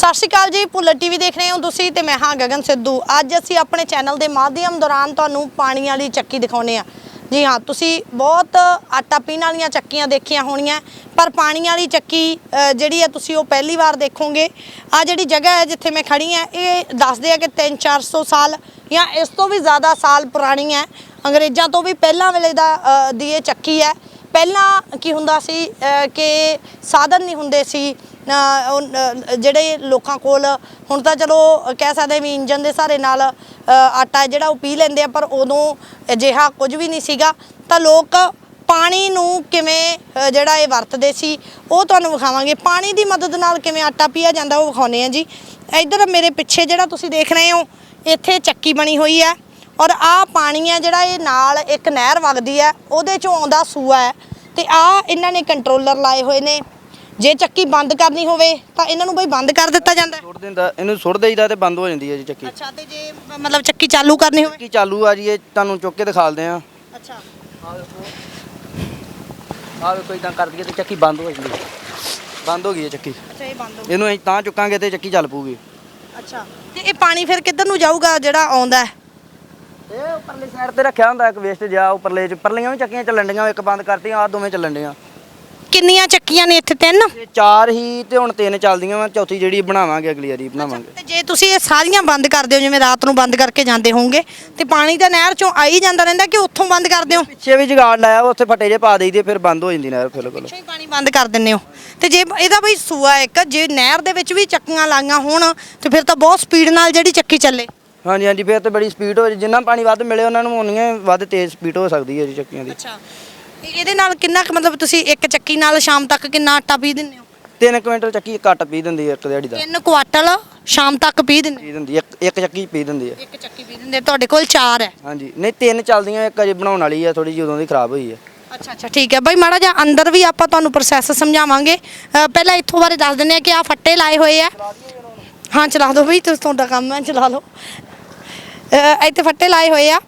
ਸਤਿ ਸ਼੍ਰੀ ਅਕਾਲ ਜੀ, ਭੁੱਲਰ ਟੀਵੀ ਦੇਖ ਰਹੇ ਹੋ ਤੁਸੀਂ ਤੇ ਮੈਂ ਹਾਂ ਗਗਨ ਸਿੱਧੂ। ਅੱਜ ਅਸੀਂ ਆਪਣੇ ਚੈਨਲ ਦੇ ਮਾਧਿਅਮ ਦੌਰਾਨ ਤੁਹਾਨੂੰ ਪਾਣੀ ਵਾਲੀ ਚੱਕੀ ਦਿਖਾਉਨੇ ਆ ਜੀ ਹਾਂ, ਤੁਸੀਂ ਬਹੁਤ ਆਟਾ ਪੀਣ ਵਾਲੀਆਂ ਚੱਕੀਆਂ ਦੇਖੀਆਂ ਹੋਣੀਆਂ, ਪਰ ਪਾਣੀ ਵਾਲੀ ਚੱਕੀ ਜਿਹੜੀ ਹੈ ਤੁਸੀਂ ਉਹ ਪਹਿਲੀ ਵਾਰ ਦੇਖੋਗੇ। ਆ ਜਿਹੜੀ ਜਗ੍ਹਾ ਹੈ ਜਿੱਥੇ ਮੈਂ ਖੜੀ ਹਾਂ, ਇਹ ਦੱਸਦੇ ਆ ਕਿ 3-400 ਸਾਲ ਜਾਂ ਇਸ ਤੋਂ ਵੀ ਜ਼ਿਆਦਾ ਸਾਲ ਪੁਰਾਣੀ ਹੈ। ਅੰਗਰੇਜ਼ਾਂ ਤੋਂ ਵੀ ਪਹਿਲਾਂ ਵੇਲੇ ਦਾ ਦੀ ਇਹ ਚੱਕੀ ਹੈ। ਪਹਿਲਾਂ ਕੀ ਹੁੰਦਾ ਸੀ ਕਿ ਸਾਧਨ ਨਹੀਂ ਹੁੰਦੇ ਸੀ। ਜਿਹੜੇ ਲੋਕਾਂ ਕੋਲ, ਹੁਣ ਤਾਂ ਚਲੋ ਕਹਿ ਸਕਦੇ ਵੀ ਇੰਜਨ ਦੇ ਸਹਾਰੇ ਨਾਲ ਆਟਾ ਜਿਹੜਾ ਉਹ ਪੀ ਲੈਂਦੇ ਆ, ਪਰ ਉਦੋਂ ਅਜਿਹਾ ਕੁਝ ਵੀ ਨਹੀਂ ਸੀਗਾ। ਤਾਂ ਲੋਕ ਪਾਣੀ ਨੂੰ ਕਿਵੇਂ ਜਿਹੜਾ ਇਹ ਵਰਤਦੇ ਸੀ, ਉਹ ਤੁਹਾਨੂੰ ਵਿਖਾਵਾਂਗੇ। ਪਾਣੀ ਦੀ ਮਦਦ ਨਾਲ ਕਿਵੇਂ ਆਟਾ ਪੀਆ ਜਾਂਦਾ, ਉਹ ਵਿਖਾਉਨੇ ਆ ਜੀ। ਇੱਧਰ ਮੇਰੇ ਪਿੱਛੇ ਜਿਹੜਾ ਤੁਸੀਂ ਦੇਖ ਰਹੇ ਹੋ, ਇੱਥੇ ਚੱਕੀ ਬਣੀ ਹੋਈ ਹੈ। ਔਰ ਆ ਪਾਣੀ ਹੈ ਜਿਹੜਾ ਇਹ ਨਾਲ ਇੱਕ ਨਹਿਰ ਵਗਦੀ ਹੈ, ਉਹਦੇ ਚੋਂ ਆਉਂਦਾ ਸੂਆ ਹੈ। ਤੇ ਆ ਇਹਨਾਂ ਨੇ ਕੰਟਰੋਲਰ ਲਾਏ ਹੋਏ ਨੇ। ਜੇ ਚੱਕੀ ਬੰਦ ਕਰਨੀ ਹੋਵੇ ਤਾਂ ਇਹਨਾਂ ਨੂੰ ਬਈ ਬੰਦ ਕਰ ਦਿੱਤਾ ਜਾਂਦਾ ਹੈ। ਸੁੱਟ ਦਿੰਦਾ ਇਹਨੂੰ ਸੁੱਟ ਦੇਈਦਾ ਤੇ ਬੰਦ ਹੋ ਜਾਂਦੀ ਹੈ ਜੀ ਚੱਕੀ। ਅੱਛਾ ਤੇ ਜੇ ਮ- ਮਤਲਬ ਚੱਕੀ ਚਾਲੂ ਕਰਨੀ ਹੋਵੇ? ਚੱਕੀ ਚਾਲੂ ਆ ਜੀ ਇਹ ਤੁਹਾਨੂੰ ਚੁੱਕ ਕੇ ਦਿਖਾਲਦੇ ਆ ਅੱਛਾ। ਆਹ ਵੇਖੋ ਇਦਾਂ ਕਰ ਦਈਏ ਤੇ ਚੱਕੀ ਬੰਦ ਹੋ ਜਾਂਦੀ ਹੈ। ਬੰਦ ਹੋ ਗਈ ਹੈ ਚੱਕੀ। ਅੱਛਾ ਇਹ ਬੰਦ ਹੋ ਇਹਨੂੰ ਅਸੀਂ ਤਾਂ ਚੁੱਕਾਂਗੇ ਤੇ ਚੱਕੀ ਚੱਲ ਪੂਗੀ ਅੱਛਾ ਤੇ ਇਹ ਪਾਣੀ ਫਿਰ ਕਿੱਧਰ ਨੂੰ ਜਾਊਗਾ ਜਿਹੜਾ ਆਉਂਦਾ ਹੈ? ਇਹ ਉੱਪਰਲੀ ਸਾਈਡ ਤੇ ਰੱਖਿਆ ਹੁੰਦਾ ਇੱਕ ਵੇਸਟ ਜਾ ਉੱਪਰਲੇ ਚ। ਉੱਪਰਲੀਆਂ ਵੀ ਚੱਕੀਆਂ ਚੱਲਣ ਡੀਆਂ ਇੱਕ ਬੰਦ ਕਰਤੀਆਂ ਆ ਦੋਵੇਂ ਚੱਲਣ ਡੀਆਂ ਕਿੰਨੀਆਂ ਚੱਕੀਆਂ ਨੇ ਇੱਥੇ ਤਿੰਨ? ਚਾਰ ਹੀ ਤੇ ਹੁਣ ਤਿੰਨ ਚੱਲਦੀਆਂ ਵਾ ਚੌਥੀ ਜਿਹੜੀ ਬਣਾਵਾਂਗੇ ਅਗਲੀ ਵਾਰੀ ਬਣਾਵਾਂਗੇ। ਤੇ ਜੇ ਤੁਸੀਂ ਇਹ ਸਾਰੀਆਂ ਬੰਦ ਕਰ ਦਿਓ ਜਿਵੇਂ ਰਾਤ ਨੂੰ ਬੰਦ ਕਰਕੇ ਜਾਂਦੇ ਹੋਵੋਗੇ ਤੇ ਪਾਣੀ ਤਾਂ ਨਹਿਰ ਚੋਂ ਆਈ ਜਾਂਦਾ ਰਹਿੰਦਾ ਕਿ ਉੱਥੋਂ ਬੰਦ ਕਰ ਦਿਓ? ਪਿੱਛੇ ਵੀ ਜਗਾੜ ਲਾਇਆ ਵਾ, ਉੱਥੇ ਫੱਟੇ ਜੇ ਪਾ ਦੇਈਦੇ ਫਿਰ ਬੰਦ ਹੋ ਜਾਂਦੀ ਨਹਿਰ ਬਿਲਕੁਲ। ਪਿੱਛੋਂ ਹੀ ਪਾਣੀ ਬੰਦ ਕਰ ਦਿੰਨੇ ਹੋ। ਤੇ ਜੇ ਇਹਦਾ ਬਈ ਸੂਆ ਇੱਕ ਜੇ ਨਹਿਰ ਦੇ ਵਿੱਚ ਵੀ ਚੱਕੀਆਂ ਲਾਈਆਂ ਹੋਣ ਤੇ ਫਿਰ ਤਾਂ ਬਹੁਤ ਸਪੀਡ ਨਾਲ ਜਿਹੜੀ ਚੱਕੀ ਚੱਲੇ। ਹਾਂਜੀ ਹਾਂਜੀ ਫਿਰ ਤੇ ਬੜੀ ਸਪੀਡ ਹੋ ਜਿੰਨਾ ਪਾਣੀ ਵੱਧ ਮਿਲੇ ਉਹਨਾਂ ਨੂੰ ਉਨੀਆਂ ਵੱਧ ਤੇਜ਼ ਸਪੀਡ ਹੋ ਸਕਦੀ ਹੈ ਜੀ ਚੱਕੀਆਂ ਦੀ। ਅੱਛਾ। ਇਹਦੇ ਨਾਲ ਕਿੰਨਾ ਕੁ ਮਤਲਬ ਤੁਸੀਂ ਇੱਕ ਚੱਕੀ ਨਾਲ ਸ਼ਾਮ ਤੱਕ ਕਿੰਨਾ ਆਟਾ ਪੀ ਦਿੰਦੇ ਹੋ? 3 ਕੁਇੰਟਲ ਚੱਕੀ ਕੱਟ ਪੀ ਦਿੰਦੀ ਹੈ ਇੱਕ ਦਿਹਾੜੀ ਦਾ। ਤਿੰਨ ਕੁਆਟਲ ਸ਼ਾਮ ਤੱਕ ਪੀ ਦਿੰਦੇ ਪੀ ਦਿੰਦੀ ਹੈ, ਇੱਕ ਇੱਕ ਚੱਕੀ ਪੀ ਦਿੰਦੀ ਹੈ। ਇੱਕ ਚੱਕੀ ਪੀ ਦਿੰਦੇ ਤੁਹਾਡੇ ਕੋਲ ਚਾਰ ਹੈ। ਹਾਂਜੀ ਨਹੀਂ ਤਿੰਨ ਚੱਲਦੀਆਂ ਇੱਕ ਅਜੇ ਬਣਾਉਣ ਵਾਲੀ ਹੈ ਥੋੜੀ ਜਿਹੀ ਉਦੋਂ ਦੀ ਖਰਾਬ ਹੋਈ ਹੈ। ਅੱਛਾ ਅੱਛਾ ਠੀਕ ਹੈ। ਬਾਈ ਮਾੜਾ ਜਿਹਾ ਅੰਦਰ ਵੀ ਆਪਾਂ ਤੁਹਾਨੂੰ ਪ੍ਰੋਸੈਸ ਸਮਝਾਵਾਂਗੇ। ਪਹਿਲਾਂ ਇੱਥੋਂ ਬਾਰੇ ਦੱਸ ਦਿੰਦੇ ਆ ਕਿ ਆ ਫੱਟੇ ਲਾਏ ਹੋਏ ਆ। ਹਾਂ ਚਲਾ ਦਿਓ ਬਈ ਤੁਸੀਂ ਤੁਹਾਡਾ ਕੰਮ ਹੈ ਚਲਾ ਲਓ। ਇੱਥੇ ਫੱਟੇ ਲਾਏ ਹੋਏ ਆ।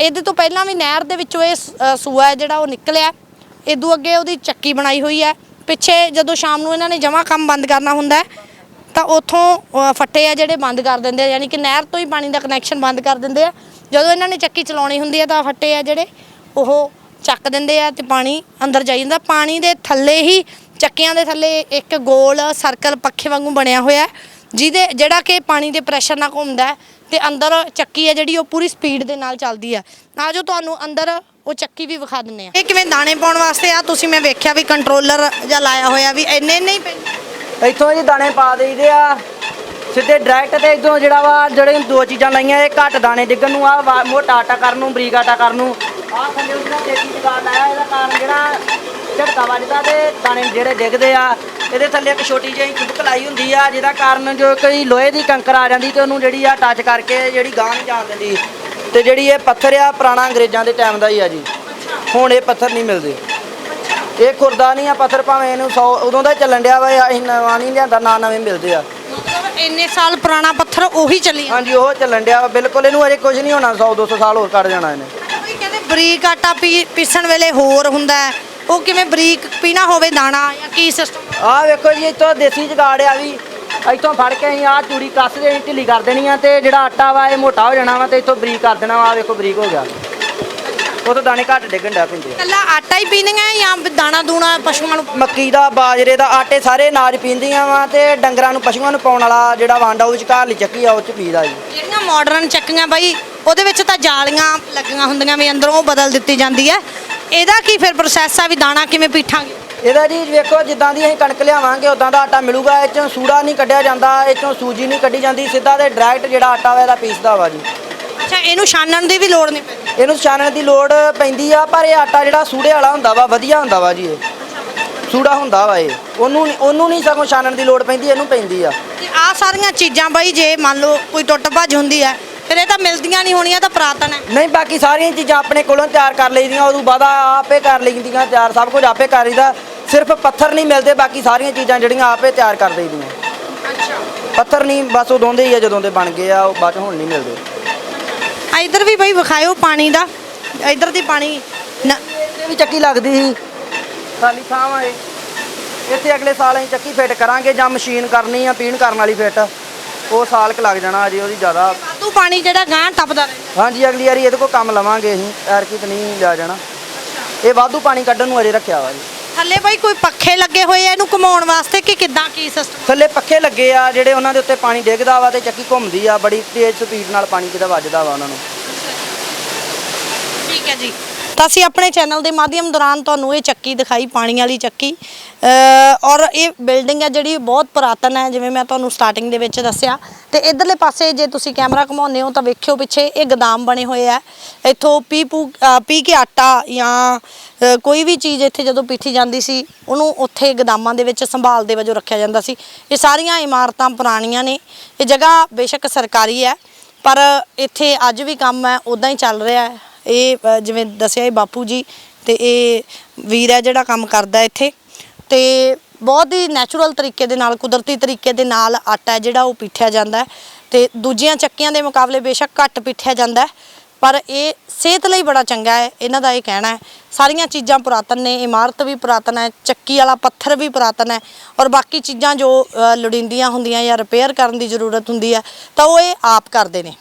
ਇਹਦੇ ਤੋਂ ਪਹਿਲਾਂ ਵੀ ਨਹਿਰ ਦੇ ਵਿੱਚੋਂ ਇਹ ਸ- ਸੂਆ ਹੈ ਜਿਹੜਾ ਉਹ ਨਿਕਲਿਆ। ਇਦੋਂ ਅੱਗੇ ਉਹਦੀ ਚੱਕੀ ਬਣਾਈ ਹੋਈ ਹੈ। ਪਿੱਛੇ ਜਦੋਂ ਸ਼ਾਮ ਨੂੰ ਇਹਨਾਂ ਨੇ ਜਮਾ ਕੰਮ ਬੰਦ ਕਰਨਾ ਹੁੰਦਾ ਤਾਂ ਉੱਥੋਂ ਫੱਟੇ ਆ ਜਿਹੜੇ ਬੰਦ ਕਰ ਦਿੰਦੇ ਆ। ਯਾਨੀ ਕਿ ਨਹਿਰ ਤੋਂ ਹੀ ਪਾਣੀ ਦਾ ਕਨੈਕਸ਼ਨ ਬੰਦ ਕਰ ਦਿੰਦੇ ਆ। ਜਦੋਂ ਇਹਨਾਂ ਨੇ ਚੱਕੀ ਚਲਾਉਣੀ ਹੁੰਦੀ ਹੈ, ਤਾਂ ਫੱਟੇ ਆ ਜਿਹੜੇ, ਉਹ ਚੱਕ ਦਿੰਦੇ ਆ ਤੇ ਪਾਣੀ ਅੰਦਰ ਜਾਈ ਜਾਂਦਾ। ਪਾਣੀ ਦੇ ਥੱਲੇ ਹੀ, ਚੱਕੀਆਂ ਦੇ ਥੱਲੇ ਇੱਕ ਗੋਲ ਸਰਕਲ ਪੱਖੇ ਵਾਂਗੂ ਬਣਿਆ ਹੋਇਆ ਜਿਹਦੇ ਜਿਹੜਾ ਕਿ ਪਾਣੀ ਦੇ ਪ੍ਰੈਸ਼ਰ ਨਾਲ ਘੁੰਮਦਾ ਤੇ ਅੰਦਰ ਚੱਕੀ ਹੈ ਜਿਹੜੀ ਉਹ ਪੂਰੀ ਸਪੀਡ ਦੇ ਨਾਲ ਚੱਲਦੀ ਆ ਆਜੋ ਤੁਹਾਨੂੰ ਅੰਦਰ ਉਹ ਚੱਕੀ ਵੀ ਵਿਖਾ ਦਿੰਨੇ ਆ ਇਹ ਕਿਵੇਂ ਦਾਣੇ ਪਾਉਣ ਵਾਸਤੇ ਆ? ਤੁਸੀਂ ਮੈਂ ਵੇਖਿਆ ਵੀ ਕੰਟਰੋਲਰ ਜਾਂ ਲਾਇਆ ਹੋਇਆ ਵੀ ਇੰਨੇ ਨਹੀਂ ਇੱਥੋਂ ਜੀ ਦਾਣੇ ਪਾ ਦੇਈਦੇ ਆ। ਸਿੱਧੇ ਡਾਇਰੈਕਟ ਤੇ ਇਦੋਂ ਜਿਹੜਾ ਵਾ ਜਿਹੜੇ ਦੋ ਚੀਜ਼ਾਂ ਲਾਈਆਂ, ਇਹ ਘੱਟ ਦਾਣੇ ਡਿੱਗਣ ਨੂੰ ਆ। ਮੋਟਾ ਆਟਾ ਕਰਨ ਨੂੰ, ਬਰੀਕ ਆਟਾ ਕਰਨ ਨੂੰ। ਆ ਥੱਲੇ ਉਹਦਾ ਤੇਜ਼ੀ ਜਗਾੜ ਲਾਇਆ, ਇਹਦਾ ਕਾਰਨ ਜਿਹੜਾ ਝਟਕਾ ਵੱਜਦਾ ਤੇ ਦਾਣੇ ਜਿਹੜੇ ਡਿੱਗਦੇ ਆ। ਇਹਦੇ ਥੱਲੇ ਇੱਕ ਛੋਟੀ ਜਿਹੀ ਚੁੰਬਕ ਲਾਈ ਹੁੰਦੀ ਆ ਜਿਹਦਾ ਕਾਰਨ ਜੋ ਕੋਈ ਲੋਹੇ ਦੀ ਕੰਕਰ ਆ ਜਾਂਦੀ ਤੇ ਉਹਨੂੰ ਜਿਹੜੀ ਆ ਟੱਚ ਕਰਕੇ ਜਿਹੜੀ ਗਾਂ ਨਹੀਂ ਜਾਣ ਦਿੰਦੀ। ਤੇ ਜਿਹੜੀ ਇਹ ਪੱਥਰ ਆ ਪੁਰਾਣਾ ਅੰਗਰੇਜ਼ਾਂ ਦੇ ਟਾਈਮ ਦਾ ਹੀ ਆ ਜੀ। ਹੁਣ ਇਹ ਪੱਥਰ ਨਹੀਂ ਮਿਲਦੇ। ਇਹ ਖੁਰਦਾ ਨਹੀਂ ਆ ਪੱਥਰ ਭਾਵੇਂ ਇਹਨੂੰ 100 ਉਦੋਂ ਦਾ ਹੀ ਚੱਲਣ ਡਿਆ ਵਾ ਅਸੀਂ ਨਵਾਂ ਨਹੀਂ ਲਿਆਂਦਾ ਨਾ ਨਵੇਂ ਮਿਲਦੇ ਆ। ਮਤਲਬ ਇੰਨੇ ਸਾਲ ਪੁਰਾਣਾ ਪੱਥਰ ਉਹੀ ਚੱਲੀ ਹਾਂਜੀ ਉਹ ਚੱਲਣ ਡਿਆ ਵਾ ਬਿਲਕੁਲ ਇਹਨੂੰ ਅਜੇ ਕੁਝ ਨਹੀਂ ਹੋਣਾ 100 200 ਸਾਲ ਹੋਰ ਕੱਢ ਜਾਣਾ ਇਹਨੇ। ਕੋਈ ਕਹਿੰਦੇ ਬਰੀਕ ਆਟਾ ਪੀ ਪੀਸਣ ਵੇਲੇ ਹੋਰ ਹੁੰਦਾ ਹੈ। ਉਹ ਕਿਵੇਂ ਬਰੀਕ ਪੀਣਾ ਹੋਵੇ ਦਾਣਾ ਜਾਂ ਕੀ ਸਿਸਟਮ ਆਹ ਵੇਖੋ ਜੀ ਇੱਥੋਂ ਦੇਸੀ ਜਗਾੜ ਆ ਵੀ। ਇੱਥੋਂ ਫੜ ਕੇ ਅਸੀਂ ਆਹ ਚੂੜੀ ਕੱਸ ਦੇਣੀ ਢਿੱਲੀ ਕਰ ਦੇਣੀ ਆ ਤੇ ਜਿਹੜਾ ਆਟਾ ਵਾ ਇਹ ਮੋਟਾ ਹੋ ਜਾਣਾ ਵਾ ਤੇ ਇੱਥੋਂ ਬਰੀਕ ਕਰ ਦੇਣਾ ਵਾ ਆਹ ਵੇਖੋ ਬਰੀਕ ਹੋ ਗਿਆ। ਉਹ ਤੋਂ ਦਾਣੇ ਘੱਟ ਡਿੱਗਣ ਡਿਆ ਪੈਂਦੇ ਕੱਲਾ ਆਟਾ ਹੀ ਪੀਣੀਆਂ ਜਾਂ ਦਾਣਾ ਦੂਣਾ ਪਸ਼ੂਆਂ ਨੂੰ? ਮੱਕੀ ਦਾ ਬਾਜਰੇ ਦਾ ਆਟੇ ਸਾਰੇ ਅਨਾਜ ਪੀਂਦੀਆਂ ਵਾ ਤੇ ਡੰਗਰਾਂ ਨੂੰ ਪਸ਼ੂਆਂ ਨੂੰ ਪਾਉਣ ਵਾਲਾ ਜਿਹੜਾ ਵਾਂਡਾ ਉਹ ਵਿਚਕਾਰ ਲਈ ਚੱਕੀ ਆ ਉਹ ਚ ਪੀਦਾ ਜੀ। ਜਿਹੜੀਆਂ ਮਾਡਰਨ ਚੱਕੀਆਂ ਬਾਈ ਉਹਦੇ ਵਿੱਚ ਤਾਂ ਜਾਲੀਆਂ ਲੱਗੀਆਂ ਹੁੰਦੀਆਂ ਵੀ ਅੰਦਰੋਂ ਉਹ ਬਦਲ ਦਿੱਤੀ ਜਾਂਦੀ ਹੈ। ਇਹਦਾ ਕੀ ਫਿਰ ਪ੍ਰੋਸੈਸ ਆ ਵੀ ਦਾਣਾ ਕਿਵੇਂ ਪੀਠਾਂਗੇ? ਇਹਦਾ ਜੀ ਵੇਖੋ ਜਿੱਦਾਂ ਦੀ ਅਸੀਂ ਕਣਕ ਲਿਆਵਾਂਗੇ ਉਦਾਂ ਦਾ ਆਟਾ ਮਿਲੂਗਾ। ਇਹ ਚੋਂ ਸੂੜਾ ਨਹੀਂ ਕੱਢਿਆ ਜਾਂਦਾ ਇਹ ਚੋਂ ਸੂਜੀ ਨਹੀਂ ਕੱਢੀ ਜਾਂਦੀ ਸਿੱਧਾ ਤੇ ਡਾਇਰੈਕਟ ਜਿਹੜਾ ਆਟਾ ਵਾ ਇਹਦਾ ਪੀਸਦਾ ਵਾ ਜੀ। ਅੱਛਾ ਇਹਨੂੰ ਛਾਨਣ ਦੀ ਵੀ ਲੋੜ ਨਹੀਂ ਪੈਂਦੀ? ਇਹਨੂੰ ਛਾਣਨ ਦੀ ਲੋੜ ਪੈਂਦੀ ਆ ਪਰ ਇਹ ਆਟਾ ਜਿਹੜਾ ਸੂੜੇ ਵਾਲਾ ਹੁੰਦਾ ਵਾ ਵਧੀਆ ਹੁੰਦਾ ਵਾ ਜੀ ਇਹ। ਸੂੜਾ ਹੁੰਦਾ ਵਾ ਇਹ। ਉਹਨੂੰ ਉਹਨੂੰ ਨਹੀਂ ਸਗੋਂ ਛਾਣਨ ਦੀ ਲੋੜ ਪੈਂਦੀ ਇਹਨੂੰ ਪੈਂਦੀ ਆ। ਤੇ ਆ ਸਾਰੀਆਂ ਚੀਜ਼ਾਂ ਬਾਈ ਜੇ ਮੰਨ ਲਓ ਕੋਈ ਟੁੱਟ ਭੱਜ ਹੁੰਦੀ ਹੈ ਫਿਰ ਇਹ ਤਾਂ ਮਿਲਦੀਆਂ ਨਹੀਂ ਹੋਣੀਆਂ ਤਾਂ ਪ੍ਰਾਤਨ ਹੈ ਨਹੀਂ ਬਾਕੀ ਸਾਰੀਆਂ ਚੀਜ਼ਾਂ ਆਪਣੇ ਕੋਲੋਂ ਤਿਆਰ ਕਰ ਲਈਦੀਆਂ ਉਦੋਂ ਬਾਅਦ ਆਪੇ ਕਰ ਲਈਦੀਆਂ ਤਿਆਰ ਸਭ ਕੁਝ ਆਪੇ ਕਰ ਲਈਦਾ। ਸਿਰਫ ਪੱਥਰ ਨਹੀਂ ਮਿਲਦੇ ਬਾਕੀ ਸਾਰੀਆਂ ਚੀਜ਼ਾਂ ਜਿਹੜੀਆਂ ਆਪੇ ਤਿਆਰ ਕਰ ਦਈਦੀਆਂ। ਅੱਛਾ। ਪੱਥਰ ਨਹੀਂ ਬਸ ਉਦੋਂ ਦੇ ਹੀ ਆ ਜਦੋਂ ਦੇ ਬਣ ਗਏ ਆ ਉਹ ਬਾਅਦ 'ਚ ਹੁਣ ਨਹੀਂ ਮਿਲਦੇ। ਆ ਇੱਧਰ ਵੀ ਬਾਈ ਵਿਖਾਇਓ ਪਾਣੀ ਦਾ ਇੱਧਰ ਦੀ ਪਾਣੀ ਨ- ਇਹ ਵੀ ਚੱਕੀ ਲੱਗਦੀ ਸੀ। ਖਾਲੀ ਥਾਂ ਵਾ ਇਹ। ਇੱਥੇ ਅਗਲੇ ਸਾਲ ਅਸੀਂ ਚੱਕੀ ਫਿੱਟ ਕਰਾਂਗੇ ਜਾਂ ਮਸ਼ੀਨ ਕਰਨੀ ਆ ਪੀਣ ਕਰਨ ਵਾਲੀ ਫਿੱਟ। ਉਹ ਸਾਲ ਕ ਲੱਗ ਜਾਣਾ ਅਜੇ ਉਹਦੀ ਜ਼ਿਆਦਾ। ਵਾਧੂ ਪਾਣੀ ਜਿਹੜਾ ਗਾਂ ਟੱਪਦਾ ਰਹਿੰਦਾ। ਹਾਂਜੀ ਅਗਲੀ ਵਾਰੀ ਇਹਦੇ ਕੋਲ ਕੰਮ ਲਵਾਂਗੇ ਅਸੀਂ ਐਰਕੀ ਤਾਂ ਨਹੀਂ ਲਿਆ ਜਾਣਾ। ਇਹ ਵਾਧੂ ਪਾਣੀ ਕੱਢਣ ਨੂੰ ਅਜੇ ਰੱਖਿਆ ਵਾ ਜੀ। ਥੱਲੇ ਬਾਈ ਕੋਈ ਪੱਖੇ ਲੱਗੇ ਹੋਏ ਆ ਇਹਨੂੰ ਘੁਮਾਉਣ ਵਾਸਤੇ ਕਿ ਕਿੱਦਾਂ ਕੀ ਸਿਸਟਮ ਥੱਲੇ ਪੱਖੇ ਲੱਗੇ ਆ ਜਿਹੜੇ ਉਹਨਾਂ ਦੇ ਉੱਤੇ ਪਾਣੀ ਡਿੱਗਦਾ ਵਾ ਤੇ ਚੱਕੀ ਘੁੰਮਦੀ ਆ ਬੜੀ ਤੇਜ਼ ਸਪੀਡ ਨਾਲ ਪਾਣੀ ਕਿਤੇ ਵੱਜਦਾ ਵਾ ਉਹਨਾਂ ਨੂੰ। ਠੀਕ ਹੈ ਜੀ। ਤਾਂ ਅਸੀਂ ਆਪਣੇ ਚੈਨਲ ਦੇ ਮਾਧਿਅਮ ਦੌਰਾਨ ਤੁਹਾਨੂੰ ਇਹ ਚੱਕੀ ਦਿਖਾਈ, ਪਾਣੀ ਵਾਲੀ ਚੱਕੀ। ਔਰ ਇਹ ਬਿਲਡਿੰਗ ਹੈ ਜਿਹੜੀ ਬਹੁਤ ਪੁਰਾਤਨ ਹੈ, ਜਿਵੇਂ ਮੈਂ ਤੁਹਾਨੂੰ ਸਟਾਰਟਿੰਗ ਦੇ ਵਿੱਚ ਦੱਸਿਆ। ਤੇ ਇਧਰਲੇ ਪਾਸੇ ਜੇ ਤੁਸੀਂ ਕੈਮਰਾ ਘੁਮਾਉਂਦੇ ਹੋ ਤਾਂ ਵੇਖਿਓ ਪਿੱਛੇ, ਇਹ ਗੋਦਾਮ ਬਣੇ ਹੋਏ ਆ ਇੱਥੋਂ ਪੀ ਪੂ ਪੀ ਕੇ ਆਟਾ ਜਾਂ ਕੋਈ ਵੀ ਚੀਜ਼ ਇੱਥੇ ਜਦੋਂ ਪੀਠੀ ਜਾਂਦੀ ਸੀ, ਉਹਨੂੰ ਉੱਥੇ ਗੋਦਾਮਾਂ ਦੇ ਵਿੱਚ ਸੰਭਾਲ ਦੇ ਵਜੋਂ ਰੱਖਿਆ ਜਾਂਦਾ ਸੀ। ਇਹ ਸਾਰੀਆਂ ਇਮਾਰਤਾਂ ਪੁਰਾਣੀਆਂ ਨੇ। ਇਹ ਜਗ੍ਹਾ ਬੇਸ਼ੱਕ ਸਰਕਾਰੀ ਹੈ, ਪਰ ਇੱਥੇ ਅੱਜ ਵੀ ਕੰਮ ਹੈ ਉਦਾਂ ਹੀ ਚੱਲ ਰਿਹਾ ਹੈ। ਇਹ ਅ, ਜਿਵੇਂ ਦੱਸਿਆ ਇਹ ਬਾਪੂ ਜੀ ਤੇ ਇਹ ਵੀਰ ਹੈ ਜਿਹੜਾ ਕੰਮ ਕਰਦਾ ਇੱਥੇ ਤੇ ਬਹੁਤ ਹੀ ਨੈਚੁਰਲ ਤਰੀਕੇ ਦੇ ਨਾਲ ਕੁਦਰਤੀ ਤਰੀਕੇ ਦੇ ਨਾਲ ਆਟਾ ਹੈ ਜਿਹੜਾ ਉਹ ਪੀਠਿਆ ਜਾਂਦਾ ਹੈ ਤੇ ਦੂਜੀਆਂ ਚੱਕੀਆਂ ਦੇ ਮੁਕਾਬਲੇ ਬੇਸ਼ੱਕ ਘੱਟ ਪੀਠਿਆ ਜਾਂਦਾ ਹੈ ਪਰ ਇਹ ਸਿਹਤ ਲਈ ਬੜਾ ਚੰਗਾ ਹੈ ਇਹਨਾਂ ਦਾ ਇਹ ਕਹਿਣਾ ਹੈ। ਸਾਰੀਆਂ ਚੀਜ਼ਾਂ ਪੁਰਾਤਨ ਨੇ ਇਮਾਰਤ ਵੀ ਪੁਰਾਤਨ ਹੈ ਚੱਕੀ ਵਾਲਾ ਪੱਥਰ ਵੀ ਪੁਰਾਤਨ ਹੈ ਔਰ ਬਾਕੀ ਚੀਜ਼ਾਂ ਜੋ ਅ, ਲੋੜੀਂਦੀਆਂ ਹੁੰਦੀਆਂ ਜਾਂ ਰਿਪੇਅਰ ਕਰਨ ਦੀ ਜ਼ਰੂਰਤ ਹੁੰਦੀ ਹੈ ਤਾਂ ਉਹ ਇਹ ਆਪ ਕਰਦੇ ਨੇ।